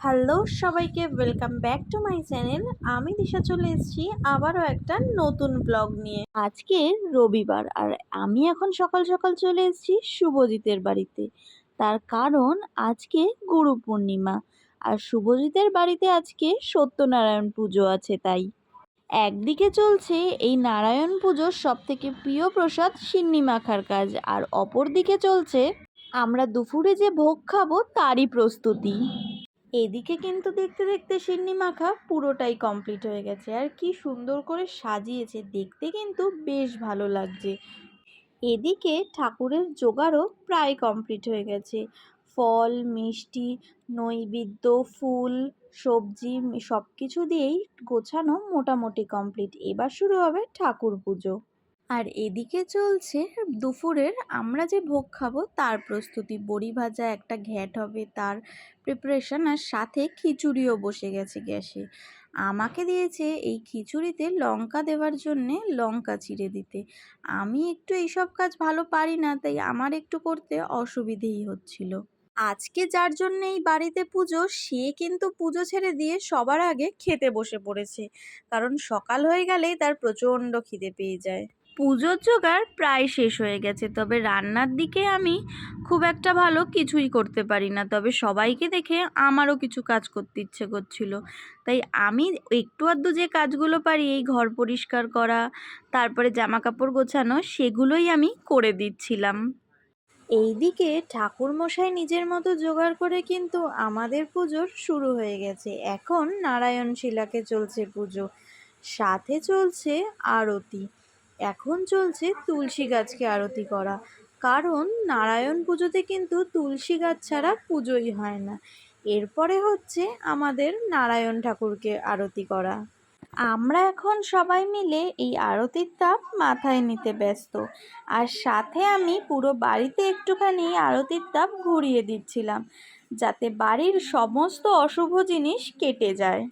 Hello সবাইকে welcome back to my channel আমি দিশা চলে এসেছি আবারও একটা নতুন ব্লগ নিয়ে। আজকে রবিবার আর আমি এখন সকাল সকাল চলে এসেছি শুভজিতের বাড়িতে। তার কারণ আজকে গুরু পূর্ণিমা আর শুভজিতের বাড়িতে আজকে সত্যনারায়ণ পুজো আছে তাই। একদিকে চলছে এই নারায়ণ পুজোর সব থেকে প্রিয় প্রসাদ সিন্নি মাখার কাজ আর অপর দিকে চলছে আমরা দুপুরে যে ভোগ খাব তারই প্রস্তুতি। এদিকে কিন্তু দেখতে দেখতে সিন্নি মাখা পুরোটাই কমপ্লিট হয়ে গেছে। আর কি সুন্দর করে সাজিয়েছে, দেখতে কিন্তু বেশ ভালো লাগছে। এদিকে ঠাকুরের জোগাড়ও প্রায় কমপ্লিট হয়ে গেছে। ফল, মিষ্টি, নৈবেদ্য, ফুল, সবজি সব কিছু দিয়েই গোছানো মোটামুটি কমপ্লিট এবার শুরু হবে ঠাকুর পুজো। আর এদিকে চলছে দুপুরের আমরা যে ভোগ খাব, তার প্রস্তুতি। বড়ি ভাজা একটা ঘ্যাট হবে, তার প্রিপারেশন আর সাথে খিচুড়িও বসে গেছে গ্যাসে। আমাকে দিয়েছে এই খিচুড়িতে লঙ্কা দেওয়ার জন্যে লঙ্কা চিড়ে দিতে। আমি একটু এইসব কাজ ভালো পারি না, তাই আমার একটু করতে অসুবিধেই হচ্ছিল। আজকে যার জন্য এই বাড়িতে পুজো, সে কিন্তু পুজো ছেড়ে দিয়ে সবার আগে খেতে বসে পড়েছে। কারণ সকাল হয়ে গেলেই তার প্রচণ্ড খিদে পেয়ে যায়। পুজোর জোগাড় প্রায় শেষ হয়ে গেছে, তবে রান্নার দিকে আমি খুব একটা ভালো কিছুই করতে পারি না। তবে সবাইকে দেখে আমারও কিছু কাজ করতে ইচ্ছে করছিল। তাই আমি একটু আধটু যে কাজগুলো পারি, এই ঘর পরিষ্কার করা, তারপরে জামা কাপড় গোছানো, সেগুলোই আমি করে দিচ্ছিলাম। এইদিকে ঠাকুরমশাই নিজের মতো জোগাড় করে কিন্তু আমাদের পুজোর শুরু হয়ে গেছে। এখন নারায়ণ শিলাকে চলছে পুজো, সাথে চলছে আরতি। এখন চলছে তুলসী গাছকে আরতি করা। কারণ নারায়ণ পুজোতে কিন্তু তুলসী গাছ ছাড়া পুজোই হয় না। এরপরে হচ্ছে আমাদের নারায়ণ ঠাকুরকে আরতি করা। আমরা এখন সবাই মিলে এই আরতির তাপ মাথায় নিতে ব্যস্ত। আর সাথে আমি পুরো বাড়িতে একটুখানি আরতির তাপ ঘুরিয়ে দিচ্ছিলাম, যাতে বাড়ির সমস্ত অশুভ জিনিস কেটে যায়।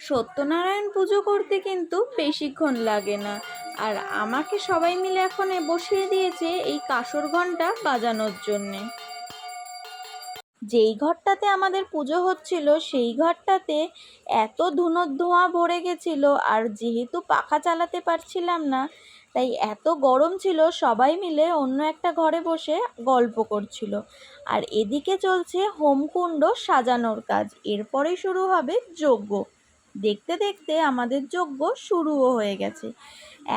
সত্যনারায়ণ পুজো করতে কিন্তু বেশিক্ষণ লাগে না। আর আমাকে সবাই মিলে এখন বসিয়ে দিয়েছে এই কাসর ঘণ্টা বাজানোর জন্যে। যেই ঘরটাতে আমাদের পুজো হচ্ছিল, সেই ঘরটাতে এত ধুনোর ধোঁয়া ভরে গেছিল আর যেহেতু পাখা চালাতে পারছিলাম না, তাই এত গরম ছিল, সবাই মিলে অন্য একটা ঘরে বসে গল্প করছিল। আর এদিকে চলছে হোমকুণ্ড সাজানোর কাজ। এরপরেই শুরু হবে যজ্ঞ। দেখতে দেখতে আমাদের যজ্ঞ শুরুও হয়ে গেছে।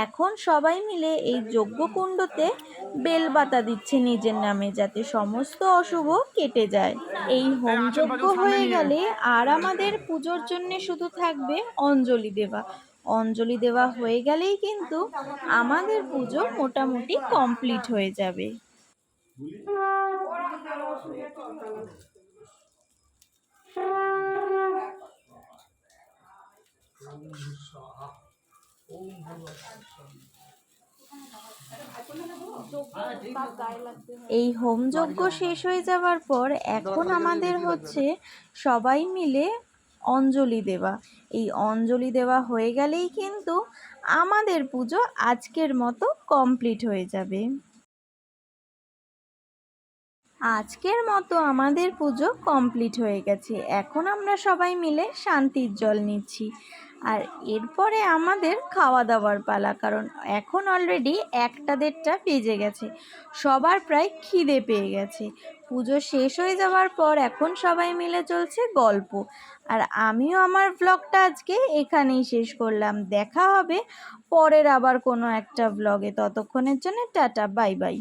এখন সবাই মিলে এই যজ্ঞকুণ্ডতে বেলবাতা দিচ্ছে নিজের নামে যাতে সমস্ত অশুভ কেটে যায়। এই হোম যজ্ঞ হয়ে গেলে আর আমাদের পুজোর জন্য শুধু থাকবে অঞ্জলি দেওয়া। অঞ্জলি দেওয়া হয়ে গেলেই কিন্তু আমাদের পুজো মোটামুটি কমপ্লিট হয়ে যাবে। এই হোমযজ্ঞ শেষ হয়ে যাওয়ার পর এখন আমাদের হচ্ছে সবাই মিলে অঞ্জলি দেওয়া। এই অঞ্জলি দেওয়া হয়ে গেলেই কিন্তু আমাদের পুজো আজকের মতো কমপ্লিট হয়ে যাবে। আজকের মতো আমাদের পুজো কমপ্লিট হয়ে গেছে। এখন আমরা সবাই মিলে শান্তির জল নিচ্ছি। আর এরপরে আমাদের খাওয়া দাওয়ার পালা, কারণ এখন অলরেডি একটা দেড়টা বেজে গেছে। সবার প্রায় খিদে পেয়ে গেছে। পুজো শেষ হয়ে যাওয়ার পর এখন সবাই মিলে চলছে গল্প। আর আমিও আমার ব্লগটা আজকে এখানেই শেষ করলাম। দেখা হবে পরের আবার কোনো একটা ব্লগে ততক্ষণের জন্য টাটা বাই বাই